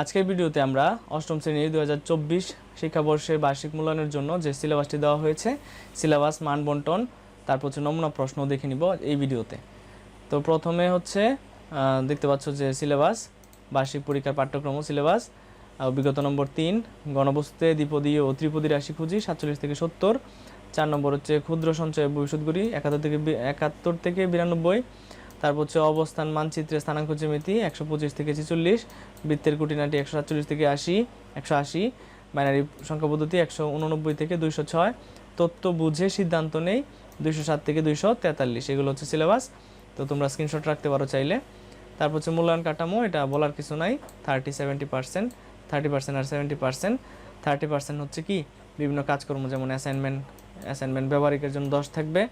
আজকের ভিডিওতে আমরা অষ্টম শ্রেণির দু হাজার চব্বিশ শিক্ষাবর্ষের বার্ষিক মূল্যায়নের জন্য যে সিলেবাসটি দেওয়া হয়েছে সিলেবাস মান বন্টন, তারপর হচ্ছে নমুনা প্রশ্ন দেখে নিব এই ভিডিওতে। তো প্রথমে হচ্ছে দেখতে পাচ্ছ যে সিলেবাস বার্ষিক পরীক্ষার পাঠ্যক্রম সিলেবাস বিগত নম্বর তিন, গণবস্তুতে দ্বিপদী ও ত্রিপদী রাশি খুঁজি, সাতচল্লিশ থেকে সত্তর। চার নম্বর হচ্ছে ক্ষুদ্র সঞ্চয় ভবিষ্যৎগুলি একাত্তর থেকে একাত্তর থেকে বিরানব্বই। তারপর হচ্ছে অবস্থান, মানচিত্রে স্থানাঙ্ক জ্যামিতি, একশো পঁচিশ থেকে ছেচল্লিশ, বৃত্তের কুটিনাটি একশো সাতচল্লিশ থেকে আশি, একশো আশি, বাইনারি সংখ্যা পদ্ধতি একশো উননব্বই থেকে দুইশো ছয়, তথ্য বুঝে সিদ্ধান্ত নেই, দুইশো সাত থেকে দুইশো তেতাল্লিশ, এগুলো হচ্ছে সিলেবাস। তো তোমরা স্ক্রিনশট রাখতে পারো চাইলে। তারপর হচ্ছে মূল্যায়ন কাঠামো, এটা বলার কিছু নাই, thirty, seventy percent, thirty percent আর সেভেন্টি পার্সেন্ট। থার্টি পার্সেন্ট হচ্ছে কি, বিভিন্ন কাজকর্ম যেমন অ্যাসাইনমেন্ট অ্যাসাইনমেন্ট ব্যবহারিকের জন্য দশ থাকবে।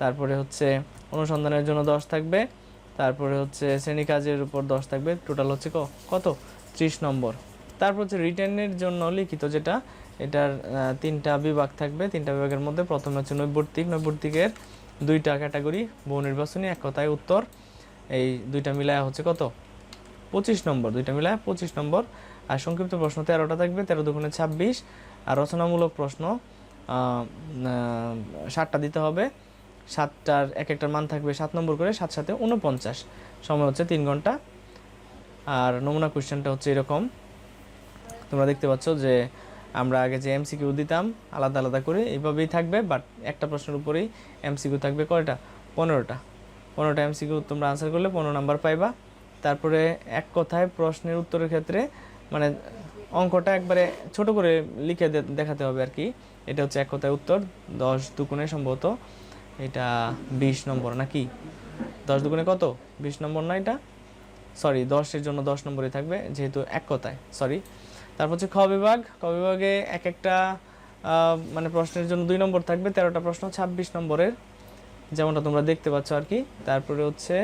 তারপরে হচ্ছে অনুসন্ধানের জন্য দশ থাকবে। তারপরে হচ্ছে শ্রেণি কাজের উপর দশ থাকবে। টোটাল হচ্ছে কত? ত্রিশ নম্বর। তারপর হচ্ছে রিটার্নের জন্য লিখিত যেটা, এটার তিনটা বিভাগ থাকবে। তিনটা বিভাগের মধ্যে প্রথমে হচ্ছে নৈবর্তিক। নৈবর্তিকের দুইটা ক্যাটাগরি বহু নির্বাচনী, এক কথায় উত্তর। এই দুইটা মিলায় হচ্ছে কত? পঁচিশ নম্বর। দুইটা মিলায় পঁচিশ নম্বর। আর সংক্ষিপ্ত প্রশ্ন তেরোটা থাকবে। তেরো দুগুণে ছাব্বিশ। আর রচনামূলক প্রশ্ন ষাটটা দিতে হবে। সাতটার এক একটার মান থাকবে সাত নম্বর করে সাত সাথে উনপঞ্চাশ সময় হচ্ছে তিন ঘণ্টা। আর নমুনা কোয়েশ্চেনটা হচ্ছে এরকম। তোমরা দেখতে পাচ্ছ যে আমরা আগে যে এমসিকিউ দিতাম, আলাদা আলাদা করে এইভাবেই থাকবে বাট একটা প্রশ্নের উপরেই এমসিকিউ থাকবে কয়টা? পনেরোটা। পনেরোটা এমসিকিউ তোমরা আনসার করলে পনেরো নাম্বার পাইবা। তারপরে এক কথায় প্রশ্নের উত্তরের ক্ষেত্রে মানে অঙ্কটা একবারে ছোট করে লিখে দেখাতে হবে আর কি। এটা হচ্ছে এক কথায় উত্তর, দশ দুগুণে সম্ভবত। এটা বিশ নম্বর নাকি? দশ দুগুণে কত? বিশ নম্বর না এটা? সরি দশের জন্য দশ নম্বরই থাকবে, যেহেতু এক কথায় সরি তারপর হচ্ছে খ বিভাগ ক বিভাগে এক একটা মানে প্রশ্নের জন্য দুই নম্বর থাকবে, তেরোটা প্রশ্ন, ছাব্বিশ নম্বরের, যেমনটা তোমরা দেখতে পাচ্ছ আর কি। তারপরে হচ্ছে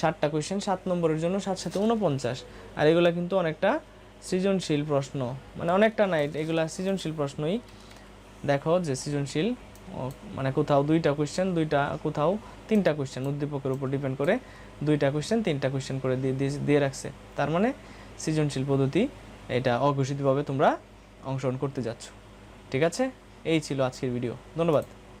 ষাটটা কোয়েশ্চেন সাত নম্বরের জন্য সাত সাথে উনপঞ্চাশ। আর এগুলা কিন্তু অনেকটা সৃজনশীল প্রশ্ন মানে অনেকটা নাই এগুলা সৃজনশীল প্রশ্নই। দেখো যে সৃজনশীল মানে কোথাও দুইটা কোয়েশ্চেন দুইটা কোথাও তিনটা কোয়েশ্চেন উদ্দীপকের উপর ডিপেন্ড করে দুইটা কোয়েশ্চেন তিনটা কোয়েশ্চেন করে দিয়ে, দিয়ে- রাখছে। তার মানে সৃজনশীল পদ্ধতি এটা অঘোষিতভাবে তোমরা অংশগ্রহণ করতে যাচ্ছ। ঠিক আছে? এই ছিল আজকের ভিডিও ধন্যবাদ।